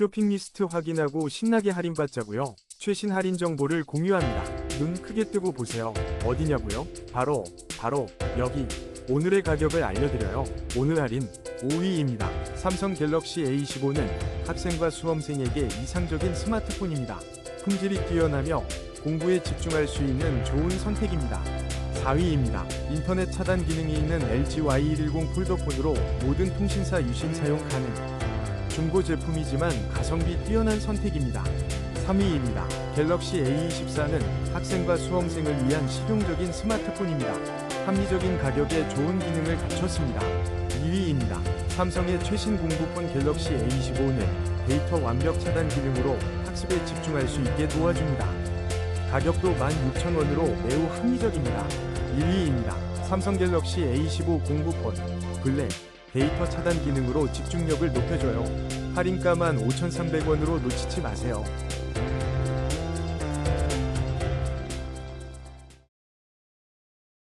쇼핑 리스트 확인하고 신나게 할인받자고요. 최신 할인 정보를 공유합니다. 눈 크게 뜨고 보세요. 어디냐고요? 바로 바로 여기. 오늘의 가격을 알려드려요. 오늘 할인 5위입니다. 삼성 갤럭시 A15는 학생과 수험생에게 이상적인 스마트폰입니다. 품질이 뛰어나며 공부에 집중할 수 있는 좋은 선택입니다. 4위입니다. 인터넷 차단 기능이 있는 LG Y110 폴더폰으로 모든 통신사 유심 사용 가능. 중고 제품이지만 가성비 뛰어난 선택입니다. 3위입니다. 갤럭시 A24는 학생과 수험생을 위한 실용적인 스마트폰입니다. 합리적인 가격에 좋은 기능을 갖췄습니다. 2위입니다. 삼성의 최신 공부폰 갤럭시 A25는 데이터 완벽 차단 기능으로 학습에 집중할 수 있게 도와줍니다. 가격도 16,000원으로 매우 합리적입니다. 1위입니다. 삼성 갤럭시 A15 공부폰 블랙 데이터 차단 기능으로 집중력을 높여줘요. 할인가만 5,300원으로 놓치지 마세요.